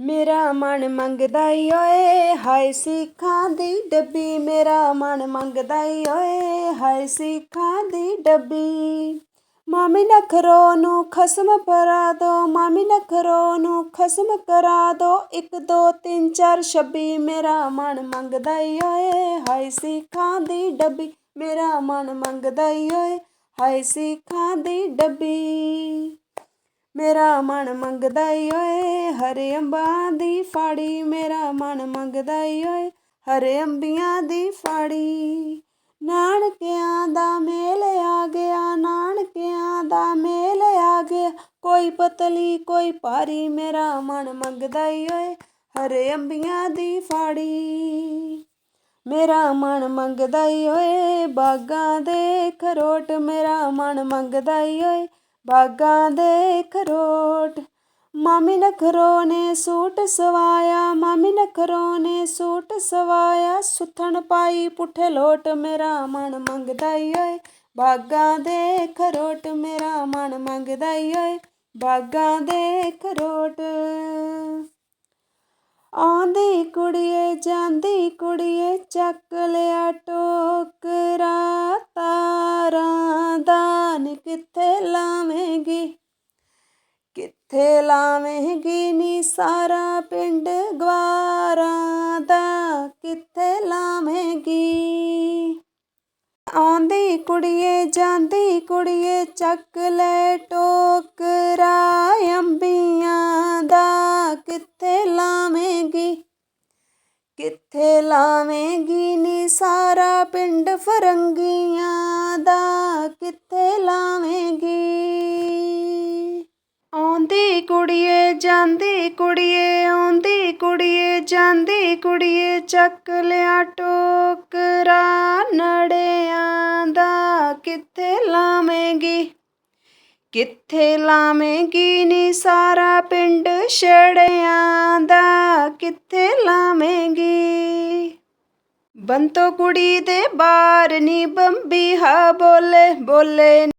ਮੇਰਾ ਮਨ ਮੰਗਦਾ ਈ ਓਏ, ਹਾਏ ਸਿੱਖਾਂ ਦੀ ਡੱਬੀ। ਮੇਰਾ ਮਨ ਮੰਗਦਾ ਈ ਓਏ, ਹਾਏ ਸਿੱਖਾਂ ਦੀ ਡੱਬੀ। ਮਾਮੀ ਨਖਰੋ ਨੂੰ ਖਸਮ ਪਰਾ ਦੋ, ਮਾਮੀ ਨਖਰੋ ਨੂੰ ਖਸਮ ਕਰਾ ਦੋ। 1 2 3 4 26 ਮੇਰਾ ਮਨ ਮੰਗਦਾ ਈ ਓਏ, ਹਾਏ ਸਿੱਖਾਂ ਦੀ ਡੱਬੀ। ਮੇਰਾ ਮਨ ਮੰਗਦਾ ਈ ਓਏ, ਹਾਏ ਸਿੱਖਾਂ ਦੀ ਡੱਬੀ। ਮੇਰਾ ਮਨ ਮੰਗਦਾ ਈ ਓਏ, ਹਰੇ ਅੰਬਾਂ ਦੀ ਫਾੜੀ। ਮੇਰਾ ਮਨ ਮੰਗਦਾ ਈ ਓਏ, ਹਰੇ ਅੰਬੀਆਂ ਦੀ ਫਾੜੀ। ਨਾਨਕਿਆਂ ਦਾ ਮੇਲ ਆ ਗਿਆ, ਨਾਨਕਿਆਂ ਦਾ ਮੇਲ ਆ ਗਿਆ। ਕੋਈ ਪਤਲੀ, ਕੋਈ ਭਾਰੀ, ਮੇਰਾ ਮਨ ਮੰਗਦਾ ਈ ਓਏ, ਹਰੇ ਅੰਬੀਆਂ ਦੀ ਫਾੜੀ। ਮੇਰਾ ਮਨ ਮੰਗਦਾ ਈ ਓਏ, ਬਾਗਾਂ ਦੇ ਖਰੋਟ। ਮੇਰਾ ਮਨ ਮੰਗਦਾ ਈ ਓਏ ਬਾਗਾਂ ਦੇ ਖਰੋਟ ਮਾਮੀ ਨਖਰੋ ਨੇ ਸੂਟ ਸਵਾਇਆ, ਮਾਮੀ ਨਖਰੋ ਨੇ ਸੂਟ ਸਵਾਇਆ। ਸੁਥਣ ਪਾਈ ਪੁੱਠੇ ਲੋਟ ਮੇਰਾ ਮਨ ਮੰਗਦਾ ਈ ਓਏ। ਬਾਗਾਂ ਦੇ ਖਰੋਟ ਮੇਰਾ ਮਨ ਮੰਗਦਾ ਈ ਓਏ। ਬਾਗਾਂ ਦੇ ਖਰੋਟ ਆਂਦੀ ਕੁੜੀਏ, ਜਾਂਦੀ ਕੁੜੀਏ, ਚੱਕ ਲਿਆ ਟੋਕ। ਕਿੱਥੇ ਲਾਵੇਂਗੀ? ਕਿੱਥੇ ਲਾਵੇਂਗੀ ਨੀ ਸਾਰਾ ਪਿੰਡ ਗਵਾਰਾਂ ਦਾ? ਕਿੱਥੇ ਲਾਵੇਂਗੀ? ਆਉਂਦੀ ਕੁੜੀਏ, ਜਾਂਦੀ ਕੁੜੀਏ, ਚੱਕ ਲੈ ਟੋਕਰਾ ਅੰਬੀਆਂ ਦਾ। ਕਿੱਥੇ ਲਾਵੇਂਗੀ? ਕਿੱਥੇ ਲਾਵੇਂਗੀ ਨੀ ਸਾਰਾ ਪਿੰਡ ਫਰੰਗੀਆਂ ਦਾ? ਆਉਂਦੀ ਕੁੜੀਏ, ਜਾਂਦੀ ਕੁੜੀਏ, ਆਉਂਦੀ ਕੁੜੀਏ, ਜਾਂਦੀ ਕੁੜੀਏ, ਚੱਕ ਲਿਆ ਟੋਕਰਾ ਨੜਿਆਂ ਦਾ। ਕਿੱਥੇ ਲਾਵੇਂਗੀ? ਕਿੱਥੇ ਲਾਵੇਂਗੀ ਨੀ ਸਾਰਾ ਪਿੰਡ ਛੜਿਆਂ ਦਾ? ਕਿੱਥੇ ਲਾਵੇਂਗੀ? ਬੰਤੋ ਕੁੜੀ ਦੇ ਬਾਰ ਨੀ ਬੰਬੀ ਹਾ ਬੋਲੇ ਬੋਲੇ